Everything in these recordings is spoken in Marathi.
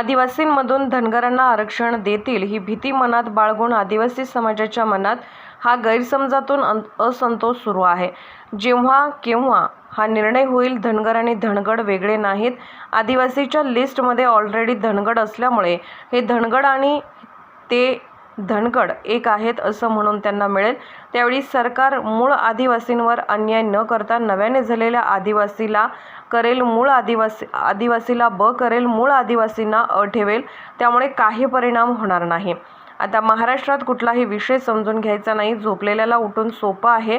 आदिवासींमधून धनगरांना आरक्षण देतील ही भीती मनात बाळगून आदिवासी समाजाच्या मनात हा गैरसमजातून असंतोष सुरू आहे. जेव्हा केव्हा हा निर्णय होईल धनगर आणि धनगड वेगळे नाहीत. आदिवासीच्या लिस्टमध्ये ऑलरेडी धनगड असल्यामुळे हे धनगड आणि ते धनगड एक आहेत असं म्हणून त्यांना मिळेल. त्यावेळी सरकार मूळ आदिवासींवर अन्याय न करता नव्याने झालेल्या आदिवासीला करेल मूळ आदिवासी आदिवासीला ब करेल मूळ आदिवासींना अ ठेवेल. त्यामुळे काही परिणाम होणार नाही. आता महाराष्ट्रात कुठलाही विषय समजून घ्यायचा नाही. झोपलेल्याला उठून सोपं आहे.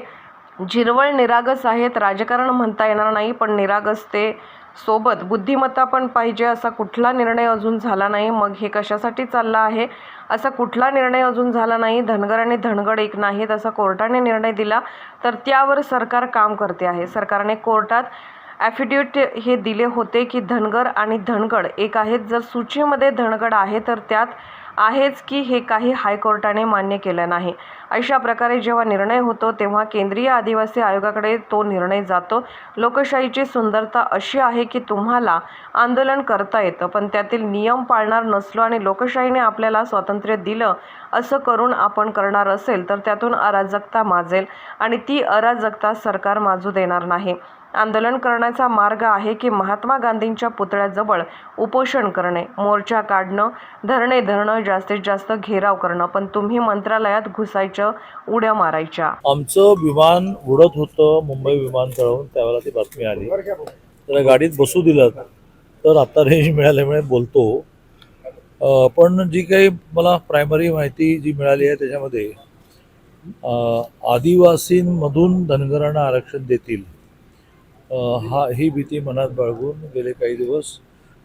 झिरवळ निरागस आहेत. राजकारण म्हणता येणार नाही पण निरागस ते सोबत बुद्धिमत्ता पण पाहिजे असा कुठला निर्णय अजून झाला नाही. मग हे कशासाठी चाललं आहे? असा कुठला निर्णय अजून झाला नाही? धनगर आणि धनगड एक नाहीत असा कोर्टाने निर्णय दिला तर त्यावर सरकार काम करते आहे. सरकारने कोर्टात ॲफिडेविट हे दिले होते की धनगर आणि धनगड एक आहेत. जर सूचीमध्ये धनगड आहे तर त्यात आहेच की हे काही हायकोर्टाने मान्य केलं नाही. अशा प्रकारे जेव्हा निर्णय होतो तेव्हा केंद्रीय आदिवासी आयोगाकडे तो निर्णय जातो. लोकशाहीची सुंदरता अशी आहे की तुम्हाला आंदोलन करता येतं पण त्यातील नियम पाळणार नसलो आणि लोकशाहीने आपल्याला स्वातंत्र्य दिलं असं करून आपण करणार असेल तर त्यातून अराजकता माजेल आणि ती अराजकता सरकार माजू देणार नाही. आंदोलन करण्याचा मार्ग आहे की महात्मा गांधींच्या पुतळ्याजवळ उपोषण करणे मोर्चा काढणं धरणे धरणं जास्तीत जास्त घेराव करणं. पण तुम्ही मंत्रालयात घुसायचं उड्या मारायच्या. आमचं विमान उडत होतं मुंबई विमानतळावरून त्यावेळेला ती बातमी आली. त्याला गाडीत बसू दिलं तर आता रेंज मिळाल्यामुळे बोलतो. पण जी काही मला प्रायमरी माहिती जी मिळाली आहे त्याच्यामध्ये आदिवासींमधून धनगरांना आरक्षण देतील हा ही भीती मनात बाळगून गेले काही दिवस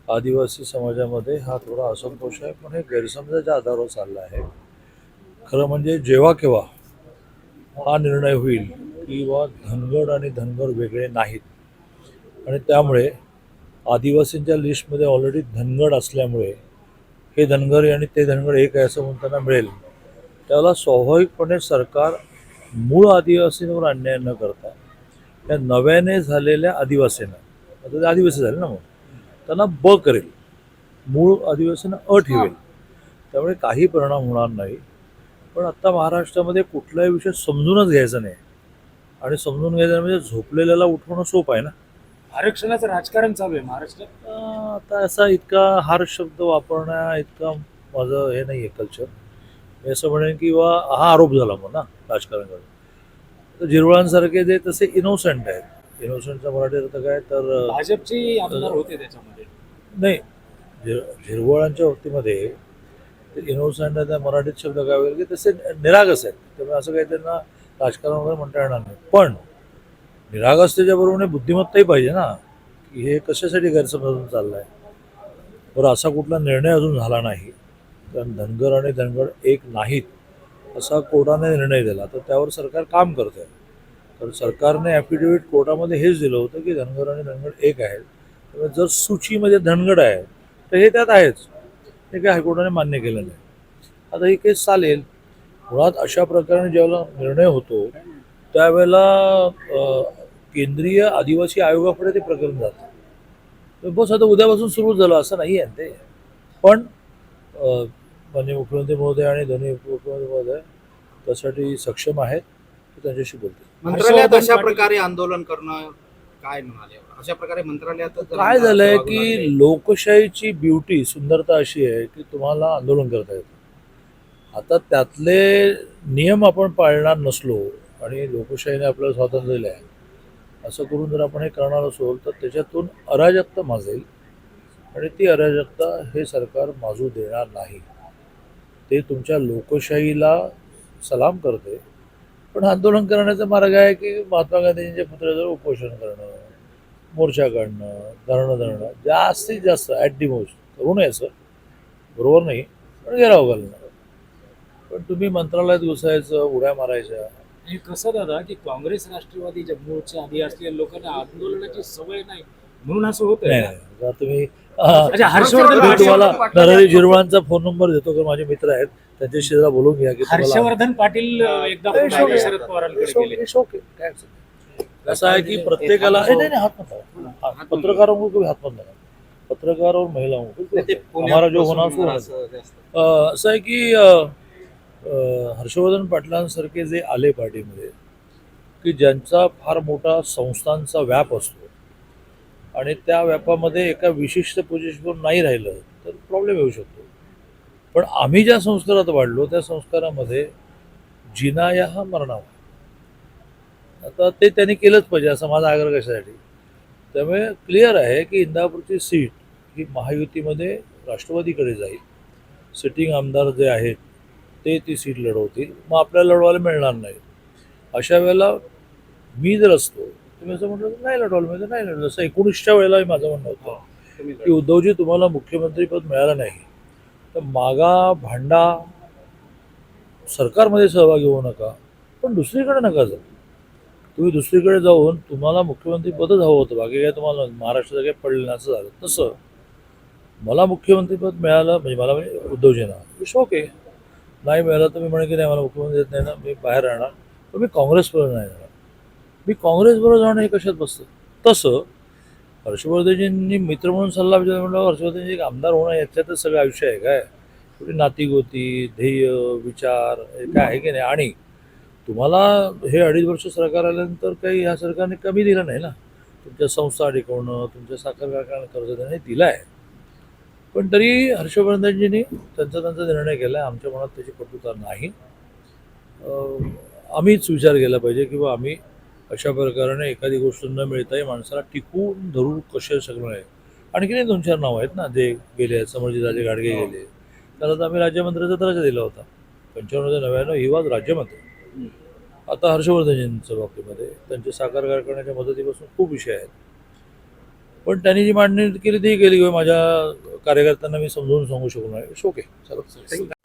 आदिवासी समाजामध्ये हा थोडा असंतोष आहे पण हे गैरसमजाच्या आधारावर चालला आहे. खरं म्हणजे जेव्हा केव्हा हा निर्णय होईल की बा धनगड आणि धनगर वेगळे नाहीत. आणि त्यामुळे आदिवासींच्या लिस्टमध्ये ऑलरेडी धनगड असल्यामुळे हे धनगर आणि ते धनगड एक आहे असं म्हणताना मिळेल. त्याला स्वाभाविकपणे सरकार मूळ आदिवासींवर अन्याय न करता त्या नव्याने झालेल्या आदिवासींना. आता ते आदिवासी झाले ना मग त्यांना ब करेल. मूळ आदिवासींना अ ठेवेल. त्यामुळे काही परिणाम होणार नाही. पण आत्ता महाराष्ट्रामध्ये कुठलाही विषय समजूनच घ्यायचा नाही. आणि समजून घ्यायचा म्हणजे झोपलेल्याला उठवणं सोपं आहे ना. आरक्षणाचं राजकारण चालू आहे. महाराष्ट्रात आता असा इतका हार्श शब्द वापरण्या इतका माझं हे नाही आहे कल्चर मी असं म्हणेन की बा हा आरोप झाला मग ना राजकारण करून तर झिरवळांसारखे जे तसे इनोसंट आहेत. इनोसंटचा मराठी अर्थ काय तर भाजपचे आमदार होते त्याच्यामध्ये. नाही झिर झिरवळांच्या बाबतीमध्ये इनोसंट त्या मराठीत शब्द काय होईल की तसे निरागस आहेत. त्यामुळे असं काही त्यांना राजकारण वगैरे म्हणता येणार नाही. पण निरागसतेच्या बरोबरीने बुद्धिमत्ताही पाहिजे ना की हे कशासाठी गैरसमजून चाललं आहे बरं असा कुठला निर्णय अजून झाला नाही. कारण धनगर आणि धनगड एक नाहीत. असा कोर्टाने निर्णय दिला. तर त्यावर सरकार काम करत आहे तर सरकारने ॲफिडेविट कोर्टामध्ये हेच दिलं होतं की धनगर आणि धनगड एक आहेत. त्यामुळे जर सूचीमध्ये धनगड आहे तर हे त्यात आहेच. हे काही हायकोर्टाने मान्य केलं नाही. आता ही केस चालेल. मुळात अशा प्रकारे ज्यावेळेला निर्णय होतो त्यावेळेला केंद्रीय आदिवासी आयोगाकडे ते प्रकरण जातं. बस आता उद्यापासून सुरू झालं असं नाही आहे ते. पण माननीय मुख्यमंत्री महोदय आणि दोन्ही उपमुख्यमंत्री महोदय त्यासाठी सक्षम आहेत ते त्यांच्याशी बोलतील. मंत्रालयात अशा प्रकारे आंदोलन करणं काय म्हणाले? अशा प्रकारे मंत्रालयात काय झालंय की लोकशाहीची ब्युटी सुंदरता अशी आहे की तुम्हाला आंदोलन करता येतं. आता त्यातले नियम आपण पाळणार नसलो आणि लोकशाहीने आपल्याला स्वातंत्र्य दिलं आहे असं करून जर आपण हे करणार असो तर त्याच्यातून अराजकता माजेल आणि ती अराजकता हे सरकार माजू देणार नाही. ते तुमच्या लोकशाहीला सलाम करते. पण आंदोलन करण्याचा मार्ग आहे की महात्मा गांधींच्या पुतळ्याजवळ उपोषण करणं मोर्चा काढणं धरणं धरणं जास्तीत जास्त ॲट दी मोस्ट करू नये सर बरोबर नाही पण घेराव घालणं. पण तुम्ही मंत्रालयात घुसायचं उड्या मारायच्या. हे कसं दादा की काँग्रेस राष्ट्रवादी जम्मूच्या आधी असलेल्या लोकांना आंदोलनाची सवय नाही. म्हणून असं होत नाही नाही जर तुम्ही अच्छा हर्षवर्धन मी तुम्हाला नरहरी झिरवाळांचा फोन नंबर देतो कारण माझे मित्र आहेत त्यांच्याशी जरा बोलून घ्या की तुम्हाला हर्षवर्धन पाटील अं, एकदा It's पुन्हा okay. शरद पवारांकडे It's okay, गेले it's okay. काय अडचण नाही. कसं आहे की प्रत्येकाला नाही नाही, नाही, हात नका हात- नका पत्रकार और महिलाओं को ते. हमारा जो होना सो होना असं जास्त. अ, असं आहे की अ, अ, हर्षवर्धन पाटलांसारखे जे आले पार्टीमध्ये की ज्यांचा फार मोठा संस्थांचा व्याप असतो आणि त्या व्यापामध्ये एका विशिष्ट पोझिशनवर नाही राहिलं तर प्रॉब्लेम येऊ शकतो. पण आम्ही ज्या संस्कारात वाढलो त्या संस्कारामध्ये जिनाया हा मरणावा. आता ते त्यांनी केलंच पाहिजे असं माझा आग्रह कशासाठी? त्यामुळे क्लिअर आहे की इंदापूरची सीट ही महायुतीमध्ये राष्ट्रवादीकडे जाईल. सिटिंग आमदार जे आहेत ते ती सीट लढवतील. मग आपल्याला लढवायला मिळणार नाही. अशा वेळेला मी जर असतो तुम्ही असं म्हटलं तर नाही लढवलं म्हणजे नाही लढलं असं एकोणीसच्या वेळेला माझं म्हणणं होतं की उद्धवजी तुम्हाला मुख्यमंत्रीपद मिळालं नाही तर मागा भांडा सरकारमध्ये सहभागी होऊ नका पण दुसरीकडे नका जाऊ. तुम्ही दुसरीकडे जाऊन तुम्हाला मुख्यमंत्रीपदच हवं होतं बाकी काय तुम्हाला महाराष्ट्राचं काही पडलं असं झालं. तसं मला मुख्यमंत्रीपद मिळालं म्हणजे मला म्हणजे उद्धवजींना. इट्स ओके नाही मिळालं तर मी म्हणेन की नाही मला मुख्यमंत्री येत नाही ना मी बाहेर राहणार. पण मी काँग्रेसपर्यंत नाही जाणार. मी काँग्रेसबरोबर जाणं हे कशात बसतं? तसं हर्षवर्धनजींनी मित्र म्हणून सल्ला विचार म्हणलं हर्षवर्धनजी एक आमदार होणं याच्यातच सगळं आयुष्य आहे काय? कुठे नातीगोती ध्येय विचार हे काय आहे की नाही? आणि तुम्हाला हे अडीच वर्ष सरकार आल्यानंतर काही ह्या सरकारने कमी दिलं नाही ना? तुमच्या संस्था टिकवणं तुमच्या साखर कारखाना कर्ज देणं हे दिलं आहे. पण तरी हर्षवर्धनजींनी त्यांचा त्यांचा निर्णय केला आहे आमच्या मनात त्याची कटुता नाही. आम्हीच विचार केला पाहिजे किंवा आम्ही अशा प्रकाराने एखादी गोष्ट न मिळताही माणसाला टिकवून धरून कसे सगळं आहे. आणखीनही दोन चार नावं आहेत ना जे गेले आहेत समर्जितराजे गाडगे गेले. त्याला तर आम्ही राज्यमंत्र्याचा दर्जा दिला होता. पंच्याण्णव ते नव्याण्णव ही वाज राज्यमंत्री. आता हर्षवर्धनजींच्या बाबतीमध्ये त्यांचे साखर कारखान्याच्या मदतीपासून खूप विषय आहेत. पण त्यांनी जी मांडणी केली ती केली किंवा माझ्या कार्यकर्त्यांना मी समजावून सांगू शकलो नाही ओके चला.